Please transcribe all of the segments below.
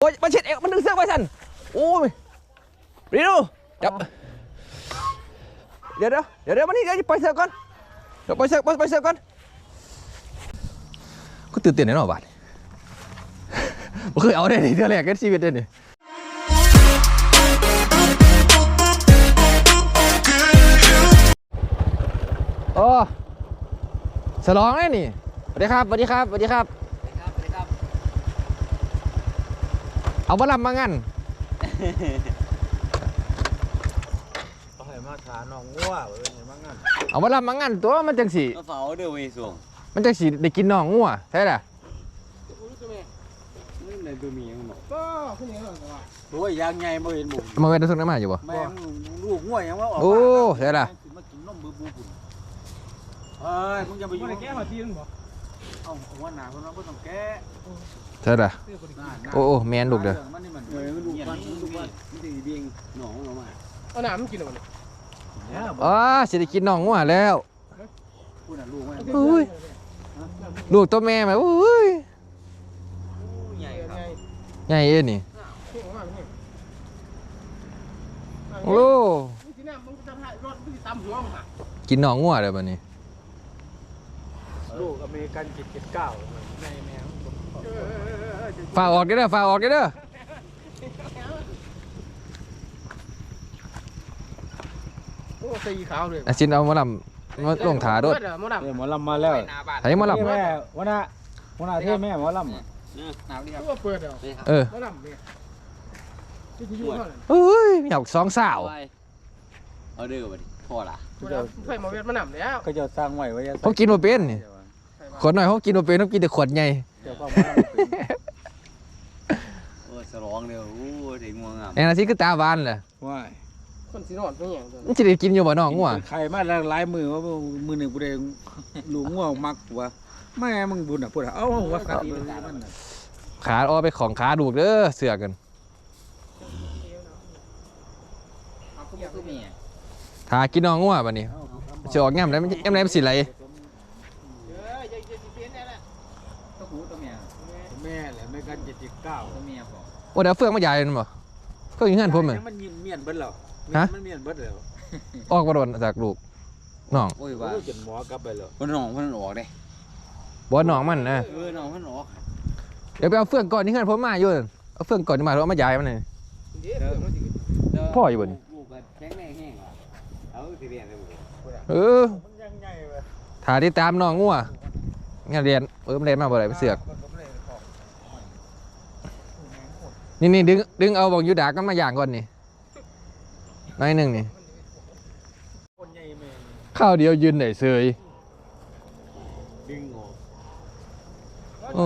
โอ้ยมันเช็ดเอวมันดึงเสื้อไว้สันโอ้ยรีดูจับเดี๋ยวเดี๋ยวเดี๋ยวเดี๋ยวมานี่เดี๋ยวปล่อยเสื้อก่อนเดี๋ยวปล่อยเสื้อปล่อยปเสื้อก่อนก็ตื่นเต้นแน่นอนบาดบ่เคยเอาได้ในเดือนแรกในชีวิตเลยนี่โอ้ฉลองเลยนี่สวัสดีครับสวัสดีครับสวัสดีครับ ครับสวัสดีครับ เอาบอลำมางั้นต้องให้มาทานน้องงัวเว้ยเห็นมั้งงั้นเอาบอลำมางั้นตัวมันจังสีก็เฝ้าเด้อเว้ยส่งมันจังสีได้กินน่องงัวใช่ไหมนี่ในตัวมียังบอกก็ขึ้นยังไงวะโอ้ยยางไงบ่เห็นหมูมาเวททุกน้ำมาอยู่ปะแม่งลูกง่วยยังว่าออกโอ้เดี๋ยวล่ะมากินนมบูบูบุญเอ้ยมึงอย่าไปไม่ยุ่งได้แก้มาทีนึงบ่ เอาหัวหนาคนนั้นก็ต้องแก้ใช่ล่ะโอ้โอ้แมนลูกเด้อมันนี่มันเออมันลูกมันลูกมันมันสิเบียงหนองออกมาเอาหนามกินเอาเนี่ยอ๋อสิได้กินน่องงัวแล้วพูดน่ะลูกมันอุ้ยลูกตัวแม่ไหมอุ้ยใหญ่ครับใหญ่เอ็นนี่โอ้มึงสิน้ำมึงจะถ่ายรถมึงสิตำหัวมึงค่ะกินน่องงัวเลยบัดนี้ ลูกอเมริกันจิตเจ็ดเก้าในแมวฝากออกเด้อฝากออกเด้อโอ้สีขาวเลยอาชินเอามาลำมาลงถาด้วยมดดำเอ้ยหมอลำมาแล้วไอ้มาลแม่วันน่ะวันน่ะเท่แม่หมอลำอะหนาวดีครับตัวเปิดเดี๋ยวำเออมดดำเนี่ยที่ที่อยู่เท่านั้นเฮ้ยอยากสองสาวเอาเด้อบัดนี้พอละไฟมาเวทมาหนำแล้วก็จะสร้างไว้ไว้จะผมกินมาเป็นนี่ ขวดหน่อยเขากินมาเป็นเขากินแต่ขวดใหญ่ เจ้าพ่อหมอลำเป็นโอ้ยสลองเด้อโอ้ยถึงง่วงงามแอนนาซิคือตาบานแหละว้ายคนสีนอนเป็นอย่างตัวมันจะได้กินอยู่บ่น้องงัวใครมาแล้วหลายมือว่ามือหนึ่งกูได้ลูกง่วงมักวะแม่มึงบุญอะพูดอะเอ้าว่ากัดอีกมันน่ะขาเอาไปของขาดูกเด้อเสือกันเอาก็บ่คือแม่ทากินน้องงัวบัดนี้จะออกแง้มแล้วมันแง้มแล้วมันสิไหล เอออย่าอย่าสิเปลี่ยนแน่แหละ ตัวหูตัวแม่ แม่แหละไม่กันเจ็ดสิบเก้าตัวแม่พอโอ้เดี๋ยวเฟืองมาใหญ่มันบ่เฟืองอยู่เฮือนผมเหมือน มันยิ้มเมียนเบิดแล้วฮะ มันเมียนเบิดแล้วออกมาโดนจากลูกน้องโอ้ยว่าว่าจนหมอกลับไปแล้วมันหนองมันออกเด้บ่น้องมันนะ เออหนองมันออกเดี๋ยวไปเอาเฟืองก่อนที่เฮือนผมมาอยู่เอาเฟืองก่อนที่มาแล้วเอามาใหญ่มันนี่เดี๋ยวเดี๋ยวมันสิพ่ออยู่บ่นี่ ลูกก็แข็งแรงแห้งว่ะเอาสิเรียนเลยบ่เออมันยังไงวะทาที่ตามน้องงัวงานเรียนเออมันเรียนมาบ่ได้ไปเสือก นี่นี่ดึงดึงเอาบอกยูดากันมาอย่างก่อนนี่น้อยหนึ่งนี่คนใหญ่แม่ข้าวเดียวยืนได้เสยดึงออกโอ้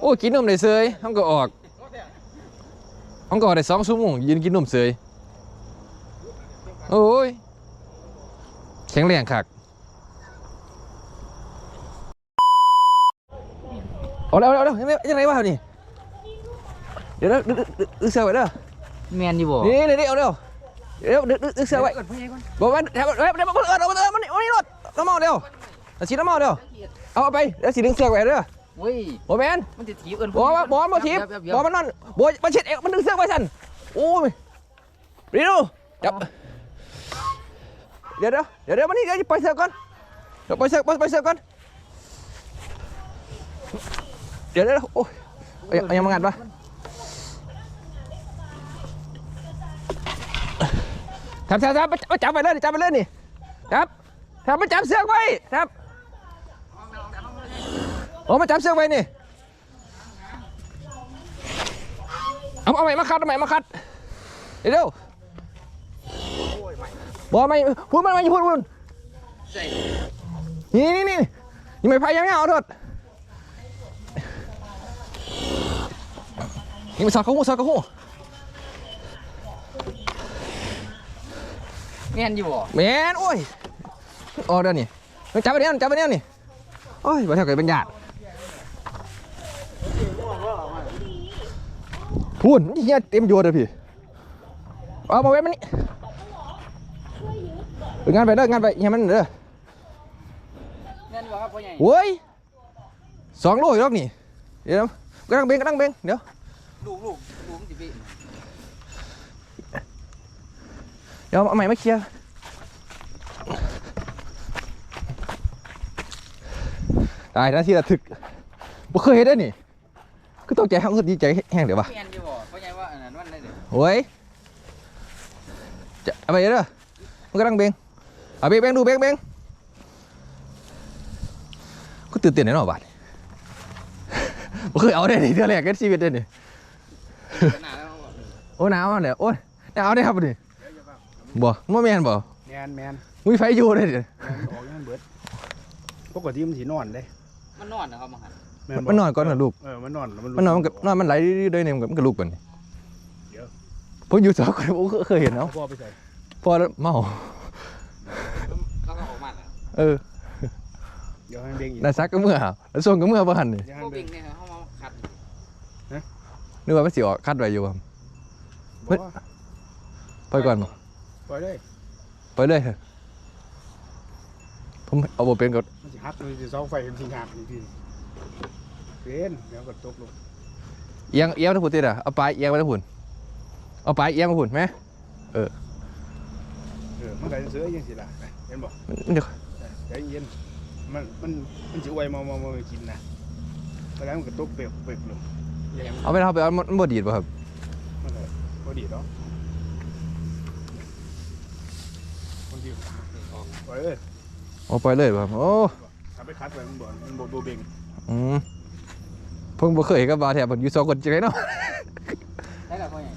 โอ้กินนมได้เสยห้องก็ออกห้องก็ออกได้สองชั่วโมงยืนกินนมเสยโอ้ยแข็งแรงคักเอาแล้วเอาแล้วยังไงยังไงวะนี่ เดี๋ยวนะดึกดึกดึกดึกเสือไว้เด้อแม่นอยู่บ่นี่นี่นี่เอาเร็วเดี๋ยวดึกดึกดึกเสือไว้ก่อนพ่อใหญ่ก่อนบอกว่าเดี๋ยวเดี๋ยวเดี๋ยวเออเอาเออมันนี่มันนี่รถน้ำเมาเดียวเอาสีน้ำเมาเดียวเอาเอาไปเดี๋ยวสีดึงเสือกไว้เด้อโอ้ยโบแมนมันจะถีบเอิ้นบอกว่าบอกมาทีบบอกมันนอนบอกมันเช็ดเอวมันดึงเสือกไว้สันโอ้ยรีดูจับเดี๋ยวเดี๋ยวเดี๋ยวเดี๋ยวมันนี่เดี๋ยวปล่อยเสือกก่อนเดี๋ยวปล่อยเสือกปล่อยปล่อยเสือกก่อนเดี๋ยวเดี๋ยวโอ้ยเอาเอายังมางัดปะ ทำทำทำมาจับไปเลยจับไปเลยนี่ครับทำมาจับเสือกไว้ครับโอ้มาจับเสือกไว้นี่เอาเอาใหม่มาคัดเอาใหม่มาคัดเดี๋ยวเร็วบอไม่พูดมันไม่พูดพูดนี่นี่นี่นี่ไม่พายยังไงเอาโทษนี่มาสอดเขาหูสอดเขาหู แม่นอยู่บ่แมนโอ้ยออกเดี๋ยวนี้มันจับไปเนี่ยจับไปเนี่ยนี่โอ้ยบ่เท่ากับเป็นญาติพูดนี่เฮียเต็มโยนเลยพี่เอามาไว้มันนี่เอองานไปเด้องานไปเฮียมันเด้อแม่นอยู่ครับพ่อใหญ่โว้ยสองโลอยู่รอบนี่เดี๋ยวกำลังเบงกำลังเบงเดี๋ยว ลูกลูกลูกมันสิพี่ เดี๋ยวเอาใหม่มาเคลียร์ตายนะที่ระทึกบ่เคยเห็นได้อนี่คือตกใจห้องคือดีใจแห้งเดี๋ยววะเมียนอยู่บ่เพราะไงว่าอันนั้นมันได้เด้อโอ้ยจะเอาไปเด้อมันกำลังเบงเอาเบงเบงดูเบงเบงกูตื่นเต้นแน่นอนบาดบ่เคยเอาได้ในเดือนแรกในชีวิตเลยนี่ขนาดแล้วบ่โอ้หนาวเลยโอ้ยหนาวได้ครับนี่ บ่บ่แม่นบ่แมนแมนมีไฟอยู่เลยดิแมนออกยังเบิดปกติมันสินอนเด้มันนอนนะครับมังหันแบ่มันนอนก่อนนะลูกเออมันนอนแล้วมันลุกมันนอนมันก็นอนมันไหลเรื่อยๆเนี่ยมันก็มันก็ลุกก่อนนี่เดี๋ยวผมอยู่สองคนผมเคยเห็นเนาะพ่อไปใส่พอแล้วเมาแล้วก็ออกมาแล้วเออเดี๋ยวให้มันเบ่งอีกนายซักก็เมื่อแล้วส่งก็เมื่อบ่หันนี่เดี๋ยวให้พวมักนบิ่เบ่งงเนี่ยเขามาขัดนึกว่ามันสิออกคัดไว้อยู่ครับเฮ้ยบอกว่าไปก่อนบ่ ปล่อยเลยไปเลยเถอะผมเอาบ่เป็นก็มันสิหักมันสิเสาไฟมันสิหักจริงๆเป็นเดี๋ยวก็ตกลงเอียงเอียงมาทางพุ่นติดอะเอาปลายเอียงมาทางพุ่นเอาปลายเอียงมาพุ่นไหมเออมันก็จะเสือยังสิล่ะเห็นบ่มันมันเดี๋ยวใจเย็นมันมันมันสิอวยมามามากินนะแล้วมันก็ตกเปรียกเปรียกลงอย่าให้มันเอาไปเอาไปเอามันบ่ดีดบ่ครับมันก็บ่ดีเนาะคนที่ ปล่อยเลยเอาไปเลยบ่ครับโอ้ถ้าไปคัดไว้มันบ่มันบ่บ่เบ่งอืมเพิ่งบ่เคยเห็นกับบาแถบอยู่สองคนจังไดเนาะ ได้แล้วพ่อใหญ่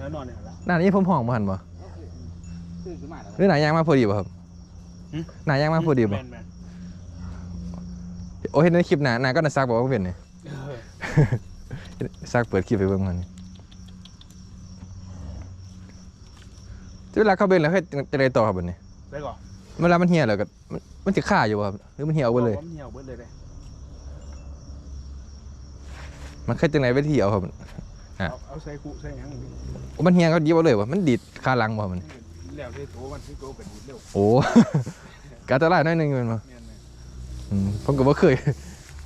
แล้วนอนเนี่ยละ หน้านี้ผมห้องบ่หันบ่ตื่นขึ้นมาแล้วหรือหนายางมาพอดีบ่ครับหนายางมาพอดีบ่แม่นแม่นโอ้เห็นในคลิปหนาหนาก็น่าซักบอกว่าเป็นนี่ เออซักเปิดคลิปไปเบิ่งมันเวลาเข้าเบนแล้วให้จะได้ต่อครับบัดนี้ได้ก่อน เวลามันเหี่ยแล้วก็มันมันสิฆ่าอยู่บ่ครับ หรือมันเหี่ยวไปเลยผมเหี่ยวเบิดเลยเด้มันเคยจังไหนไปเที่ยวครับเอาเอาใส่กุใส่หยังนี่โอ้มันเหี่ยก็ยิบเอาเลยว่มันดีดคาหลังบ่ครับมัน แล้วใส่โถมันใส่โถก็ดีดเร็วโอ้ กาตลาดน้อยหนึงแมันบ่แม่นแม่นอืมผมก็บ่เคย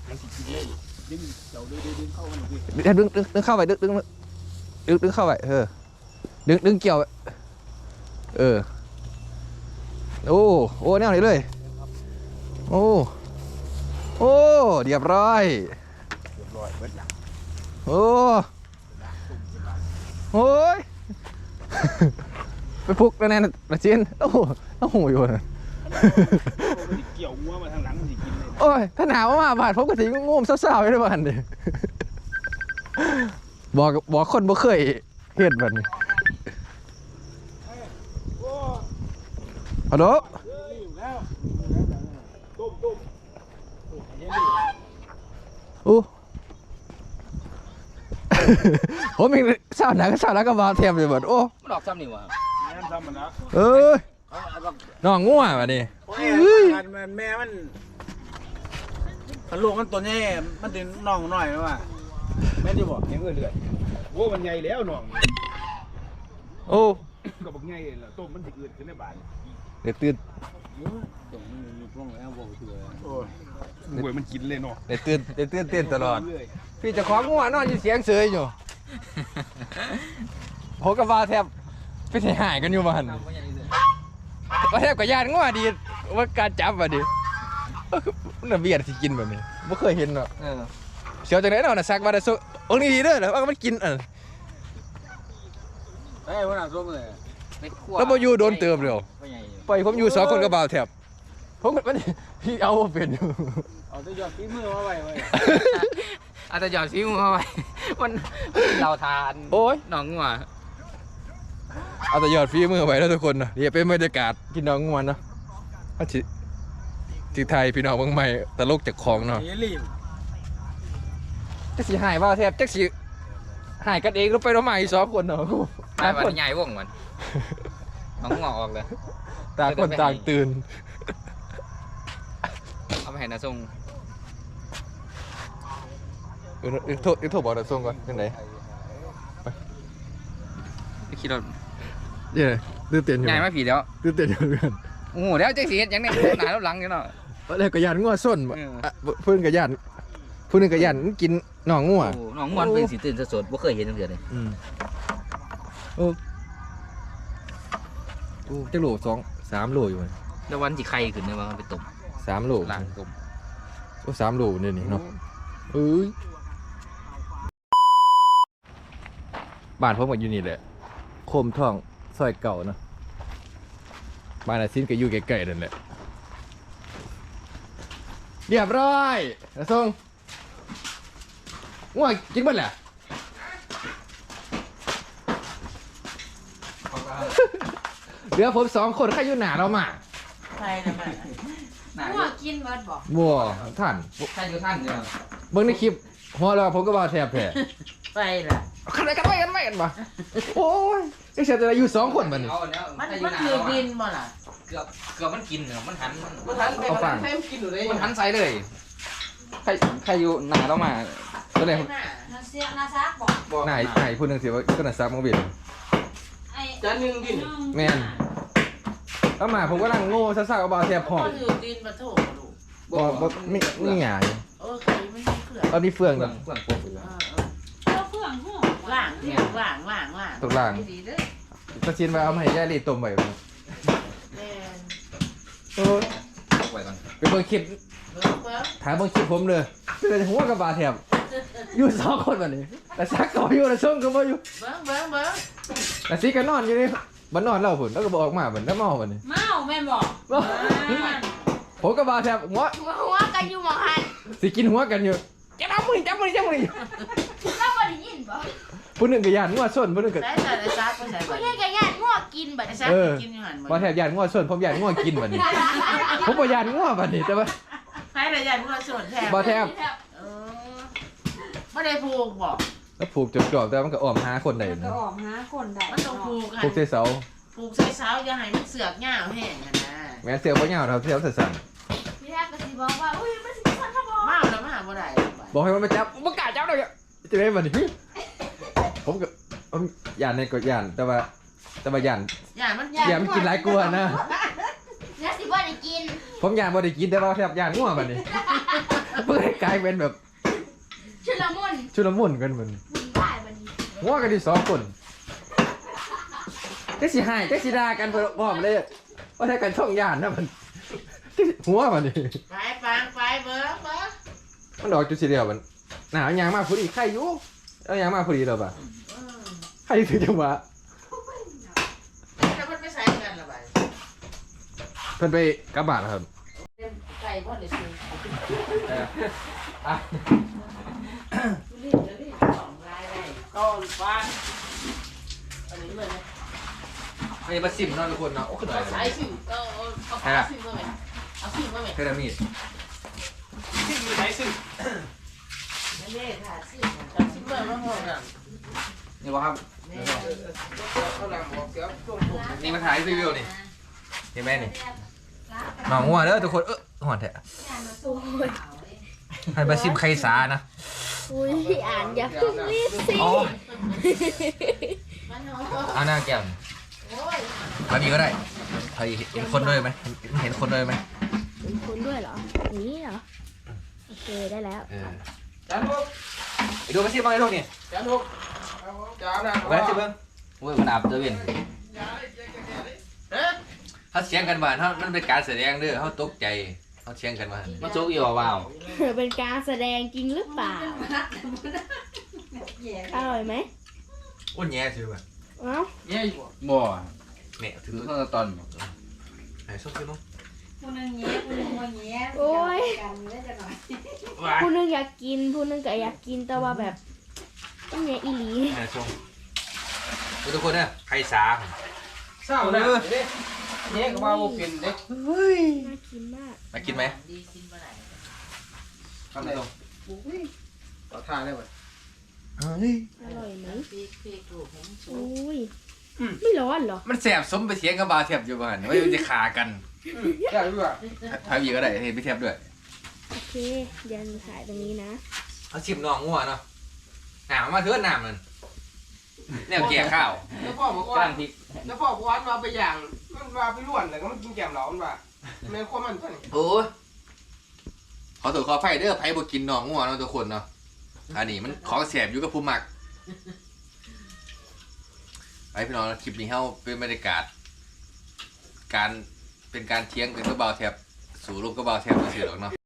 มันสิกินเลยดึงเจ้าดึงดึงดึงเข้ามันสิดึงดึงดึงเข้าไปดึงดึงดึงดึงเข้าไปเออดึงดึงเกี่ยวไว้เออ โอ้โอ้แนวนี้เลย โอ้ โอ้เรียบร้อยเรียบร้อยเบิดละโอ้โอ้ยไปพุกแล้วแน่นนะเจนโอ้โหโอ้โหอยู่นะมันสิเกี่ยวงัวมาทางหลังมันสิกินเลยโอ้ยถ้าหนาวมาบาดผมก็สิงงมๆเศร้าๆอยู่ในบ้านดิบอกบอกคนบ่เคยเห็นแบบนี้ ฮัลโหลแล้วต้มต้มอู้ผมเองเศร้าหนักก็เศร้าแล้วก็มาเทียมอยู่หมดโอ้มันออกซ้ำนี่วะงานทำมันนะเอ้ยเอาเอาเอาน้องง่วงมาดิโอ้ยมันแม่มันมันลูกมันตัวนี้มันถึงน้องน้อยไหมว่าแม่นที่บอกยังเอื้อเลือดโอ้มันใหญ่แล้วน้องโอ้ก็บอกใหญ่แล้วต้มมันสิอืดขึ้นในบ้าน เดี๋ยวตื่นตรงนี้ลุกลงแล้วบอกเถื่อโอ้ยหวยมันกินเลยเนาะเดี๋ยวตื่นเดี๋ยวตื่นเต้นตลอดเรื่ยพี่เจะของง่วงนอนอยู่เสียงเสยอยู่ผมกับว่าแทบไปเสียหายกันอยู่บ้านทำพ่อใหญ่เลยว่าแทบกับญาติง่วงดีว่าการจับอะดิเอ้าคือมันนะเบียดสิกินแบบนี้ไม่เคยเห็นหรอกเออเสียวจากไหนเนาะนะซักมาได้โซองค์นี้ดีเด้อเหรอว่ามันกินอะเฮ้ยวันนั้นร่มเลยไปคั่วแล้วบ่อยู่โดนเติมเดียวพ่อใหญ่ ปล่อยผมอยู่สองคนกับบ่าวแทบผมก็มันพี่เอาบ่เป็นอยู่เอาตัวหยอดฝีมือมาไว้ไว้เอาตัวหยอดฝีมือมาไว้มันเราทานโอ้ยหนองงัวเอาแต่ยอดฝีมือไว้แล้วทุกคนนะเดี๋ยวเป็นบรรยากาศพี่น้องงวนเนาะเอาสิที่ไทยพี่น้องเมืองใหม่ตลกจากของเนาะเฮลีนจักสิหายว่าแทบจักสิหายกันเองแล้วไปแล้วมาอีกสองคนเนาะ ไปวันใหญ่วงมันหนองงัวออกเลย ต่างคนต่างตื่น เอาไปให้นาทรงเออเออโทษเออโทษบอกนะส่งก่อนยังไงไปขี่รถเดี๋ยวตื่นเต้นอยู่ใหญ่มาผีเดียวตื่นเต้นอยู่เพื่อนโอ้โหแล้วจังสีเฮ็ดหยังเนี่ยหน้าแล้วหลังอยู่เนาะตอนแรกก็ยันงัวส้นเอออะเพื่อนก็ยันผู้หนึงก็ยันมันกินน้องงัว โอ้น้องม่วนเป็นสิตื่นสดๆบ่เคยเห็นจังเทื่อเลย อืมโอ้โอ้จักโลสอง สามโลอยู่มันแล้ววันสิไข่ขึ้นเนี่ยว่ามันไปต้มสามโลล้างต้มโอ้สามโลเนี่ยนี่เนาะเอ้ยบ้านผมก็อยู่นี่แหละโคมทองซอยเก่าเนาะบ้านอาซินก็อยู่ใกล้ๆนั่นแหละเรียบร้อยนะทรงง่วงกินเบ้านแหละ เหลือผมสองคนใครอยู่หนาเรามาใช่นะแม่น่าหัวกินเบิดบอกบัวท่านใช่อยู่ท่านเนี่ยเบิ่งในคลิปหัวเราะผมก็บ่าแทบแท้ไปล่ะ ขันไปกันไปกันไปกันปะโอ้ยไอ้เสียแต่อยู่สองคนบัดนี้ เอาแล้วมันใช่มันหาคือเราอะดินบ่ล่ะเกือบเกือบมันกินเนอะมันหันมันมันทันเอาฟังให้มันกินอยู่เลยมันหันใส่เลยใครใครอยู่หน้าเรามาก็เลยน่าเสียน่าซักบอกบอกนายนายพูดหนึงสิว่าก็น่ะซักมังเบียดไอ้จานหนึงดิน แม่น แล้วมาผมก็นั่งโง่ซ่าๆเอาบ่าแทบห้องก็คือดินมาโถลูกบ่บ่ไม่ไม่หงายเออใครไม่มีเกลือตอนนี้เฟืองเพื่แบอนบเพื่อนพวกเพื่อนเออเออเพื่อเพื่อนหัวล่างที่ล่างล่างล่างตกล่างดีเด้อตะชินมาเอามาให้ยายลีต้มไว้แม่นโอ้ยไว้ก่อนไปเบิ่งคลิปเบิ่งเบิ่งถามเบิ่งคลิปผมเลยคือหัวกับบ่าแทบอยู่สองคนบัดนี้แต่ซักก็บ่อยู่แต่ส่งก็บ่อยู่เบิ่งเบิ่งเบิ่งแต่สิก็นอนอยู่นี่ บันนอนเล่าผุนแล้วก็บออกมาเหมือนน้ำเมาบันนี้เมาแม่นบอกผมกับบาแทบหัวหัวหัวกันอยู่หมองหันสิกินหัวกันอยู่จะทำมือจับมือจับมือเราบ่ได้ยินบ่ผู้หนึ่งก็ยานงัวส้นผู้หนึ่งก็ใส่ใส่ใส่ซักไปใส่เพื่เบิ่องนก็ย่านงัวกินบัดไอ้นี้ซักเออกินอยู่หันบาแทบยานงัวส้นผมยานงัวกินบันนี้ผมบ่ยานงัวบันนี้แต่ว่าใครระยะมึงส่วนแทนบาแทบเออไม่ได้ผูกบอก แล้วผูกจบจอบแต่มันก็อ้อมหาคนใดก็นะออกหาคนได้มันต้องผูกให้ผูกเสเสาผูกใส่เสาอย่าให้มันเสือกง่าวแห้งอะนะแม่นเสียวบ่ยาวครับเสียวสั่นพี่แทบก็สิบอกว่า อุ้ยมันสิสั่นทบ่มาแล้วมาหาบ่ได้ๆบอกให้มันมาจับบ่กล้าจับเลยอะจะได้บันนี้ผมก็ผมยานในก็ยานแต่ว่า แต่ว่ายาน อย่ามันยานมันกินหลายกลัวนะ แล้วสิบ่ได้กินผมยานบ่ได้กินแต่ว่าแทบยานงัวบันนี้เพื่อให้กลายเป็นแบบชุลมุน ชุลมุนกันเหมือนวุ่นวายบัดนี้หัวกันที่สองคนแค่สิหายแค่สิด่ากันพร้อมเลยว่าถ้ากันช่องยานนะมันหัวมันนี่ไปฟังไปเบิ้งเบิ้งมันดอกจุดสีเดียวมันหนาวยังมาพอดีใครอยู่เอายังมาพอดีแล้วป่ะอืมใครถึงจังหวะแล้วมันไปใส่กันละบัดเพิ่นไปกลับบ้านแล้วครับไก่บ่ได้ซื้ออะ รีบเลยรีบสองรายได้ก็ฟ้าอันนี้เลยนะไอ้มาสิมนอนทุกคนเนาะโอ้ขึ้นเอาไปสายสิวเอาเอาเอาผ้าสิวมาไหมเอาสิวมาไหมเทรามีดที่อยู่ไหนซึ่งไม่เล่ค่ะสิวเอาสิวมามาพอกันนี่วะครับแม่เขาหลังบอกเสียช่วงผมนี่มาถ่ายรีวิวนี่เห็นไหมนี่น้องหัวเด้อทุกคนเออหอนแท้โอ้ยให้มาซิมไข่สานะ อุ้ยพี่อ่านอย่าเพิ่งรีบสิอ๋อมันเอาหน้าแก้มโอ้ยมามีก็ได้ใครเห็นคนด้วยไหมเห็นคนด้วยไหมเป็นคนด้วยเหรออย่างนี้เหรอโอเคได้แล้วเออจานทุกไปดูมาซิมมาไอ้ลูกนี่จานทุกจานนะไปสิเบิ้งโอ้ยมันอาบตะเวนเอ๊ะเขาเสียงกันบ้านเขามันเป็นการแสดงเด้อเขาตกใจ เขาเสียงกันบ้านมันโจกอีว่าวเป็นการแสดงจริงหรือเปล่า อร่อยไหมอ้วนแย่ใช่ไหมเอ้าเย้อยู่บ่เนี่ยถืถืออข้าวตอนไหนส้มซิมั้งคนนึงเงี้ยคนนึงว่าเงี้ยโอ้ยกันเล่นจะหน่อยผู้หนึงอยากกินผู้หนึงก็อยากกินแต่ว่าแบบอันเนี้ยอีหลีไหนส้มดูทุกคนเนี่ยไข่สาเศร้านะเด้ เนี่ยก็ว่าบ่เป็นเด้น่ากินมากมากินไหมดีกินบ่ได้ทำไมส้มต่อทางได้บ่อร่อยไหมปีกปีกลูกผมสูโอ้งยไม่ร้อนเหรอมันแสบสมไปเสียงกับบาเทียบอยู่บ้านว่ามันจะขากันได้อยู่อะทายอีกก็ได้เห็นไปเทียบด้วยโอเคเดี๋ยวหนูถ่ายตรงนี้นะเอาชิมน้องงัวเนาะหนามมาเถือะหนามมันเนี่ยแก่ข้าวแล้วพ่อบอกว่าก้างพริกแล้วพ่อบอกว่ามาไปอย่าง มันว่าไปล้วนแล้วก็มันกินแกมเหลามันว่าแม่ความมันเท่านี้โอ้ยขอตัวขอไฟเด้อไผ่บ่กินน้องงัวเนาะทุกคนเนาะอันนี้มันของแสบอยู่กับผู้มักไอพี่น้องคลิปนี้เฮาเป็นบรรยากาศ การเป็นการเที่ยงกันก็เบาแทบสู่ลูกก็เบาแทบมาเสียหรอกเนาะ